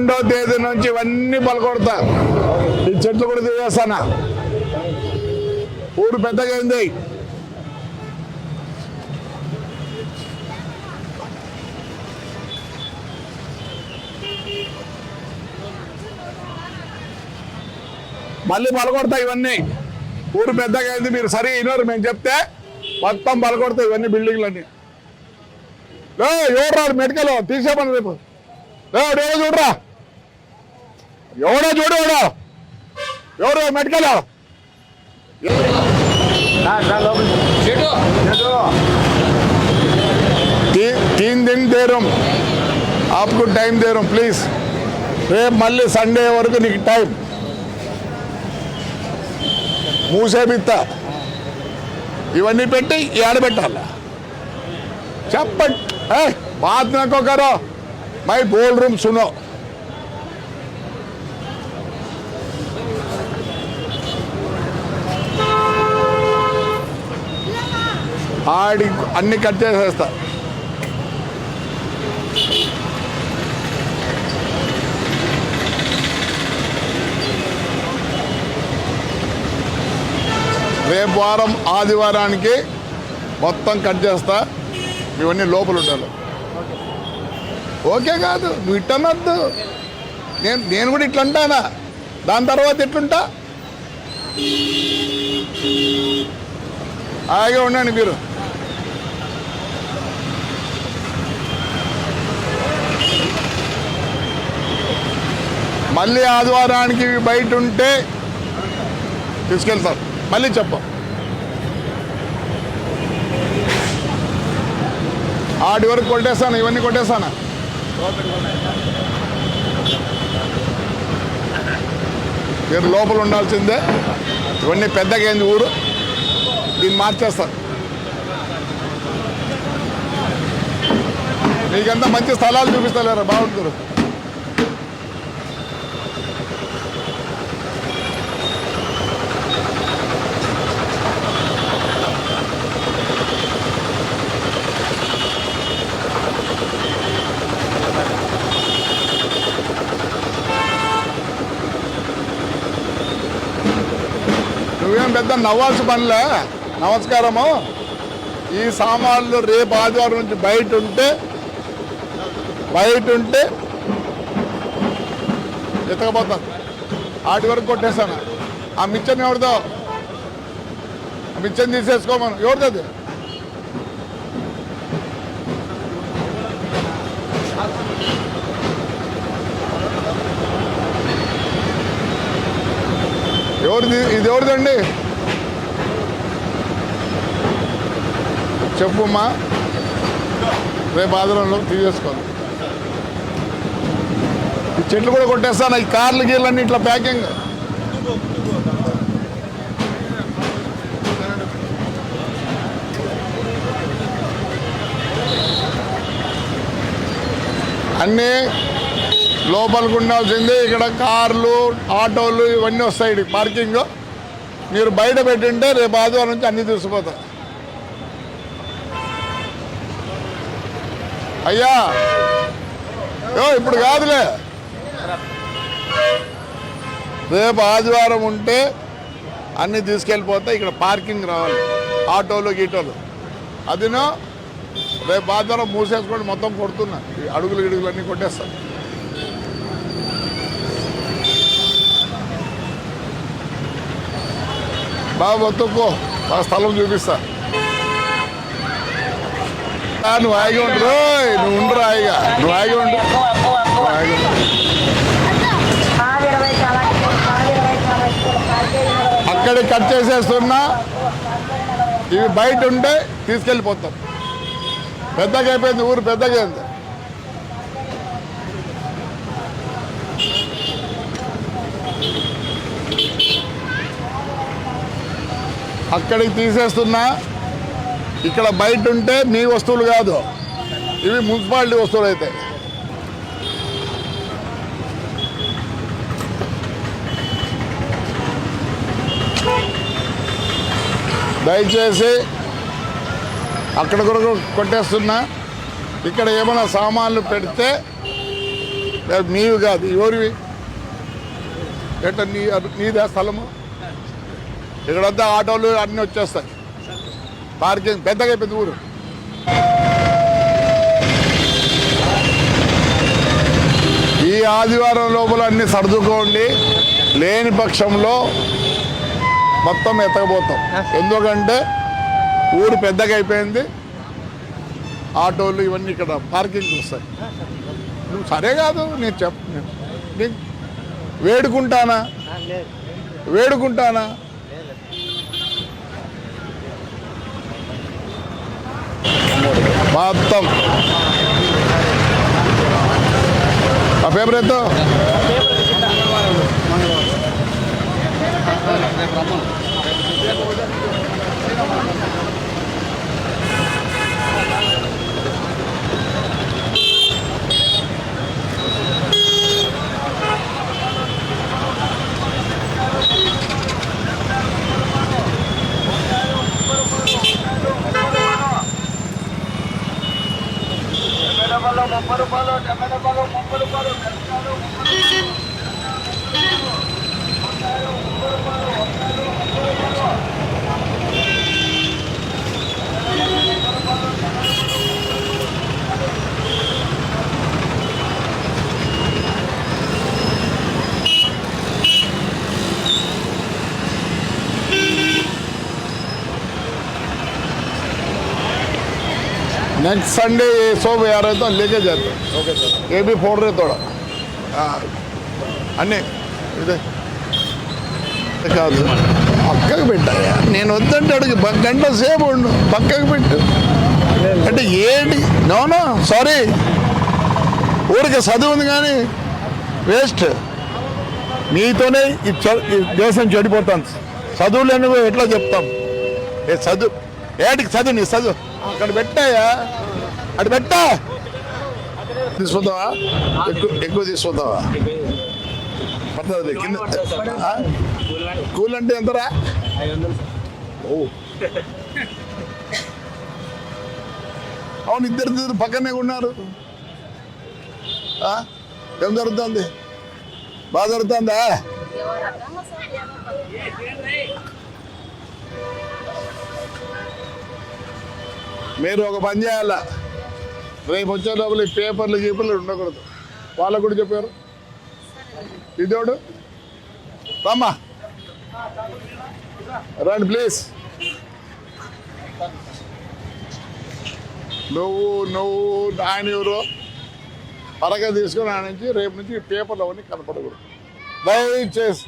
రెండో తేదీ నుంచి ఇవన్నీ పలకొడతా. ఈ చెట్లు కూడా తీసేస్తానా? ఊరు పెద్దగా అయింది మళ్ళీ పలకొడతా ఇవన్నీ. ఊరు పెద్దగా అయింది మీరు సరే అయినారు మేము చెప్తే మొత్తం పలకొడతాయి ఇవన్నీ బిల్డింగ్లన్నీ. లే ఎవడ్రా మెడికల్? తీసేమని రేపు లే చూడరా? ఎవడో చూడు ఎవడో ఎవరు మెడికల్ ती- तीन दिन दे रहा हूँ आपको टाइम दे रहा हूँ प्लीज రేపు మళ్ళీ సండే వరకు నీకు టైం మూసేపిత్తా ఇవన్నీ పెట్టి ఏడబెట్టాలా చెప్పండి ఏ బాత్ నకో కరో మై బోల్ రూమ్ సునో ఆడి అన్ని కట్ చేసేస్తా. రేపు వారం ఆదివారానికి మొత్తం కట్ చేస్తా. ఇవన్నీ లోపల ఉండాలి. ఓకే కాదు నువ్వు ఇట్టనద్దు. నేను నేను కూడా ఇట్లా అంటానా దాని తర్వాత ఎట్లుంటా? హాయిగా ఉండండి మీరు. మళ్ళీ ఆదివారానికి బయట ఉంటే తీసుకెళ్తారు మళ్ళీ చెప్పం. ఆడి వరకు కొట్టేస్తాను? ఇవన్నీ కొట్టేస్తాను? మీరు లోపల ఉండాల్సిందే. ఇవన్నీ పెద్దగా ఏంది ఊరు. దీన్ని మార్చేస్తారు మీకంతా మంచి స్థలాలు చూపిస్తలేరా? బాగుంటుంది. నువ్వేం పెద్ద నవ్వాల్సిన పనిలే. నమస్కారము. ఈ సామాన్లు రేపు ఆదివారం నుంచి బయట ఉంటే బయట ఉంటే ఎత్తకపోతాను ఆటి వరకు కొట్టేస్తాను. ఆ మిచ్చని ఎవరిదో? ఆ మిచ్చని తీసేసుకోమను ఎవరిది అది? ఎవరిది? ఇది ఎవరిదండి? చెప్పుమ్మా రేపు ఆదివారంలో తీసేసుకోవాలి ఈ చెట్లు కూడా కొట్టేస్తాను ఈ కార్లు గీర్లన్నీ ఇట్లా ప్యాకింగ్. అన్నీ లోపలికి ఉండాల్సింది ఇక్కడ కార్లు ఆటోలు ఇవన్నీ వస్తాయి పార్కింగ్ మీరు బయట పెట్టింటే రేపు ఆదివారం నుంచి అన్నీ తీసుకుపోతారు అయ్యా! ఇప్పుడు కాదులే. రేపు ఆదివారం ఉంటే అన్నీ తీసుకెళ్ళిపోతే ఇక్కడ పార్కింగ్ రావాలి. ఆటోలు గీటోలు. అదినో రేపు ఆదివారం మూసేసుకొని మొత్తం కొడుతున్నా. ఈ అడుగులు గిడుగులు అన్నీ కొట్టేస్తాను బాగా బతుక్కో బాగా స్థలం చూపిస్తా. నువ్వు హాయిగా ఉండు. రోయ్, నువ్వు ఉండరు హాయిగా. నువ్వు హాయిగా ఉండు. అక్కడే కట్ చేసేస్తున్నా. ఇవి బయట ఉంటే తీసుకెళ్ళిపోతాం. పెద్దగా అయిపోయింది ఊరు పెద్దగా అయింది. అక్కడికి తీసేస్తున్నా. ఇక్కడ బయట ఉంటే మీ వస్తువులు కాదు. ఇవి మున్సిపాలిటీ వస్తువులు అయితే దయచేసి అక్కడ కూడా కొట్టేస్తున్నా. ఇక్కడ ఏమైనా సామాన్లు పెడితే లేదు, మీవి కాదు ఎవరివి? ఎట్లా నీ నీదే స్థలము? ఇక్కడంతా ఆటోలు అన్నీ వచ్చేస్తాయి. పార్కింగ్ పెద్దగా అయిపోయింది ఊరు. ఈ ఆదివారం లోపల అన్ని సర్దుకోండి. లేని పక్షంలో మొత్తం ఎత్తకపోతాం. ఎందుకంటే ఊరు పెద్దగా అయిపోయింది. ఆటోలు ఇవన్నీ ఇక్కడ పార్కింగ్ వస్తాయి. నువ్వు సరే కాదు నేను చెప్ వేడుకుంటానా? వేడుకుంటానా? మొత్తం. ఆ పేపర్ ఎంత? డెబ్బై రూపాయలు డెబ్బై రూపాయలు ముప్పై రూపాయలు. नेक्स्ट संडे ये सब आ रहे तो लेके जाते ఓకే సార్ ये भी फोड़ रहे थोड़ा అన్నీ ఇదే కాదు పక్కకు పెట్టాయా నేను వద్దంటే అడుగు బ- గంట సేపు ఉండు పక్కకు పెట్టు అంటే ఏంటి నోనో సారీ ఊరికి చదువు ఉంది కానీ వేస్ట్ మీతోనే ఈ చ- ఈ దేశం చెడిపోతాను చదువు లేని ఎట్లా చెప్తాం ఏ చదువు ఏటికి చదువు నీ చదువు? అక్కడ పెట్టాయా? అటు పెట్టా? తీసుకుందావా ఎక్కువ ఎక్కువ తీసుకుందావా పడుతుంది కింద ఆ? కూల్ అంటే ఎంతరా? ఓ. అవును ఇద్దరు ఇద్దరు పక్కనే ఉన్నారు. ఆ? ఏం జరుగుతుంది? బాగా జరుగుతుందా? మీరు ఒక పని చేయాల? రేపు వచ్చే లోపల ఈ పేపర్లు గీపర్లు ఉండకూడదు. వాళ్ళకు కూడా చెప్పారు. ఇదోడు. రమ్మా. రండి ప్లీజ్ నువ్వు నువ్వు ఆయన ఎవరు? పరగా తీసుకుని ఆయన నుంచి రేపు నుంచి పేపర్లు అవన్నీ కనపడకూడదు. దయచేసి.